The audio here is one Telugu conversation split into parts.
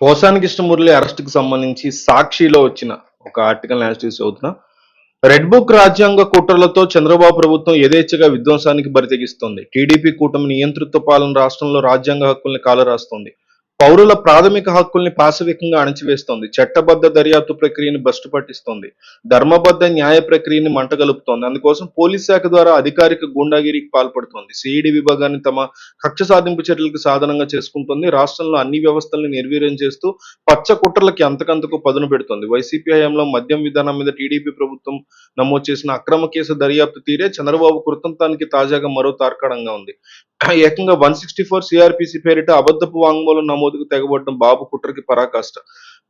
పోసానికి కృష్ణమూర్తి అరెస్ట్కి సంబంధించి సాక్షిలో వచ్చిన ఒక ఆర్టికల్ యాస్టీస్ చదువుతున్నా. రెడ్ బుక్ రాజ్యాంగ కుట్రలతో చంద్రబాబు ప్రభుత్వం యథేచ్ఛగా విధ్వంసానికి బరితెగిస్తోంది. టీడీపీ కూటమి నియంతృత్వ పాలన రాష్ట్రంలో రాజ్యాంగ హక్కుల్ని కాలరాస్తోంది. పౌరుల ప్రాథమిక హక్కుల్ని పాశవికంగా అణచివేస్తోంది. చట్టబద్ధ దర్యాప్తు ప్రక్రియను భ్రష్టు పట్టిస్తోంది. ధర్మబద్ధ న్యాయ ప్రక్రియని మంటగలుపుతోంది. అందుకోసం పోలీస్ శాఖ ద్వారా అధికారిక గూండాగిరికి పాల్పడుతోంది. సిఇడి విభాగాన్ని తమ కక్ష సాధింపు చర్యలకు సాధనంగా చేసుకుంటోంది. రాష్ట్రంలో అన్ని వ్యవస్థల్ని నిర్వీర్యం చేస్తూ పచ్చ కుట్రలకి అంతకంతకు పదును పెడుతోంది. వైసీపీ హయాంలో మద్యం విధానం మీద టీడీపీ ప్రభుత్వం నమోదు చేసిన అక్రమ కేసు దర్యాప్తు తీరే చంద్రబాబు కృతంతానికి తాజాగా మరో తార్కాణంగా ఉంది. ఏకంగా వన్ సిక్స్టీ ఫోర్ సిఆర్పిసి పేరిట అబద్ధపు వాంగ్మూలం నమోదు నమోదుకు తెగబడడం బాబు కుట్రకి పరాకాష్ట.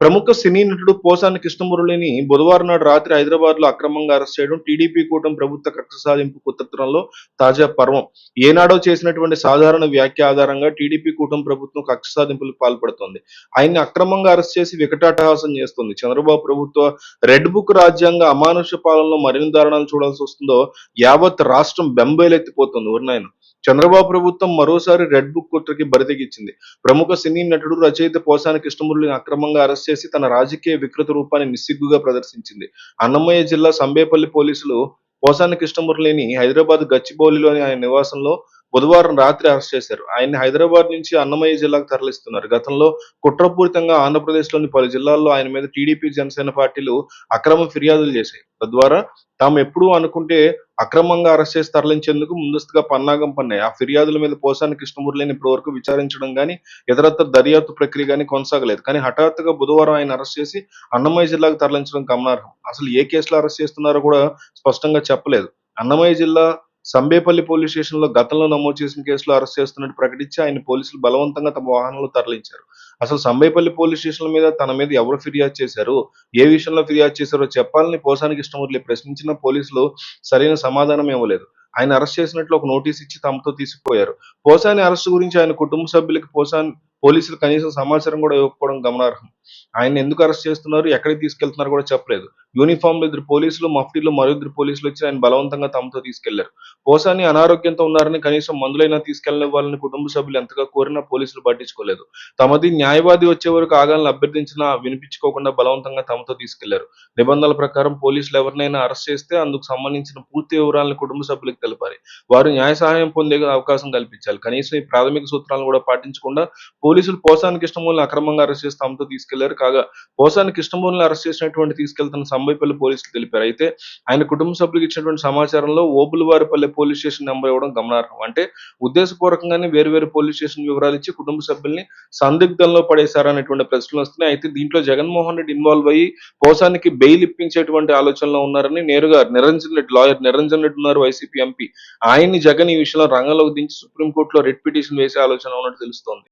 ప్రముఖ సినీ నటుడు పోసాని కృష్ణమురళిని బుధవారం నాడు రాత్రి హైదరాబాద్లో అక్రమంగా అరెస్ట్ చేయడం టీడీపీ కూటమి ప్రభుత్వ కక్ష సాధింపు కుతంత్రంలో తాజా పర్వం. ఏనాడో చేసినటువంటి సాధారణ వ్యాఖ్య ఆధారంగా టీడీపీ కూటమి ప్రభుత్వం కక్ష సాధింపులకు పాల్పడుతోంది. ఆయన్ని అక్రమంగా అరెస్ట్ చేసి వికటాటహాసం చేస్తుంది. చంద్రబాబు ప్రభుత్వ రెడ్ బుక్ రాజ్యాంగ అమానుష పాలనలో మరిన్ని దారుణాలు చూడాల్సి వస్తుందో యావత్ రాష్ట్రం బెంబేలెత్తిపోతుంది. ఉన్నాయన చంద్రబాబు ప్రభుత్వం మరోసారి రెడ్ బుక్ కుట్రకి బరితెగించింది ప్రముఖ సినీ నటుడు రచయిత పోసాని కృష్ణమురళిని అక్రమంగా అరెస్ట్ చేసి తన రాజకీయ వికృత రూపాన్ని నిస్సిగ్గుగా ప్రదర్శించింది. అన్నమయ్య జిల్లా సంబేపల్లి పోలీసులు పోసాని కృష్ణమురళిని హైదరాబాద్ గచ్చిబౌలిలోని ఆయన నివాసంలో బుధవారం రాత్రి అరెస్ట్ చేశారు. ఆయన్ని హైదరాబాద్ నుంచి అన్నమయ్య జిల్లాకు తరలిస్తున్నారు. గతంలో కుట్రపూరితంగా ఆంధ్రప్రదేశ్లోని పలు జిల్లాల్లో ఆయన మీద టీడీపీ జనసేన పార్టీలు అక్రమ ఫిర్యాదులు చేశాయి. తద్వారా తాము ఎప్పుడూ అనుకుంటే అక్రమంగా అరెస్ట్ చేసి తరలించేందుకు ముందస్తుగా పన్నాగం పన్నాయి. ఆ ఫిర్యాదుల మీద పోసాని కృష్ణమూర్తిని ఇప్పటివరకు విచారించడం కానీ ఇతరత్ర దర్యాప్తు ప్రక్రియ కానీ కొనసాగలేదు. కానీ హఠాత్తుగా బుధవారం ఆయన అరెస్ట్ చేసి అన్నమయ్య జిల్లాకు తరలించడం గమనార్హం. అసలు ఏ కేసులో అరెస్ట్ చేస్తున్నారో కూడా స్పష్టంగా చెప్పలేదు. అన్నమయ్య జిల్లా సంబేపల్లి పోలీస్ స్టేషన్లో గతంలో నమోదు చేసిన కేసులో అరెస్ట్ చేస్తున్నట్టు ప్రకటించి ఆయన పోలీసులు బలవంతంగా తమ వాహనంలో తరలించారు. అసలు సంబేపల్లి పోలీస్ స్టేషన్ మీద తన మీద ఎవరు ఫిర్యాదు చేశారు? ఏ విషయంలో ఫిర్యాదు చేశారో చెప్పాలని పోసానికి ఇష్టమూర్లే ప్రశ్నించిన పోలీసులు సరైన సమాధానం ఇవ్వలేదు. ఆయన అరెస్ట్ చేసినట్లు ఒక నోటీస్ ఇచ్చి తమతో తీసుకుపోయారు పోసాని అరెస్ట్ గురించి ఆయన కుటుంబ సభ్యులకి పోసాని పోలీసులు కనీసం సమాచారం కూడా ఇవ్వకపోవడం గమనార్హం. ఆయన ఎందుకు అరెస్ట్ చేస్తున్నారు? ఎక్కడికి తీసుకెళ్తున్నారు కూడా చెప్పలేదు. యూనిఫామ్లు ఇద్దరు పోలీసులు మఫ్టీలు మరో ఇద్దరు పోలీసులు వచ్చి ఆయన బలవంతంగా తమతో తీసుకెళ్ళారు. పోసాని అనారోగ్యంతో ఉన్నారని కనీసం మందులైనా తీసుకెళ్ళవాలని కుటుంబ సభ్యులు ఎంతగా కోరినా పోలీసులు పట్టించుకోలేదు. తమది న్యాయవాది వచ్చే వరకు ఆగాలని అభ్యర్థించినా వినిపించుకోకుండా బలవంతంగా తమతో తీసుకెళ్ళారు. నిబంధనల ప్రకారం పోలీసులు ఎవరినైనా అరెస్ట్ చేస్తే అందుకు సంబంధించిన పూర్తి వివరాలను కుటుంబ సభ్యులకు తెలపాలి. వారు న్యాయ సహాయం పొందే అవకాశం కల్పించాలి. కనీసం ఈ ప్రాథమిక సూత్రాలను కూడా పాటించకుండా పోలీసులు పోసాని కృష్ణమూలని అక్రమంగా అరెస్ట్ చేసి తమతో తీసుకెళ్ళారు. కాగా పోసాని కృష్ణమూలని అరెస్ట్ చేసినటువంటి తీసుకెళ్తున్న సంబైపల్లి పోలీసులు తెలిపారు. అయితే ఆయన కుటుంబ సభ్యులకు ఇచ్చినటువంటి సమాచారంలో ఓబులవారిపల్లె పోలీస్ స్టేషన్ నెంబర్ ఇవ్వడం గమనార్హం. అంటే ఉద్దేశపూర్వకంగానే వేరు వేరు పోలీస్ స్టేషన్ వివరాలు ఇచ్చి కుటుంబ సభ్యుల్ని సందిగ్ధంలో పడేశారనేటువంటి ప్రశ్నలు వస్తున్నాయి. అయితే దీంట్లో జగన్మోహన్ రెడ్డి ఇన్వాల్వ్ అయ్యి పోసానికి బెయిల్ ఇప్పించేటువంటి ఆలోచనలో ఉన్నారని నేరుగా నిరంజన్ రెడ్డి లాయర్ నిరంజన్ రెడ్డి ఉన్నారు వైసీపీ ఎంపీ. ఆయన్ని జగన్ ఈ విషయంలో రంగంలోకి దించి సుప్రీంకోర్టులో రిట్ పిటిషన్ వేసే ఆలోచన ఉన్నట్టు తెలుస్తోంది.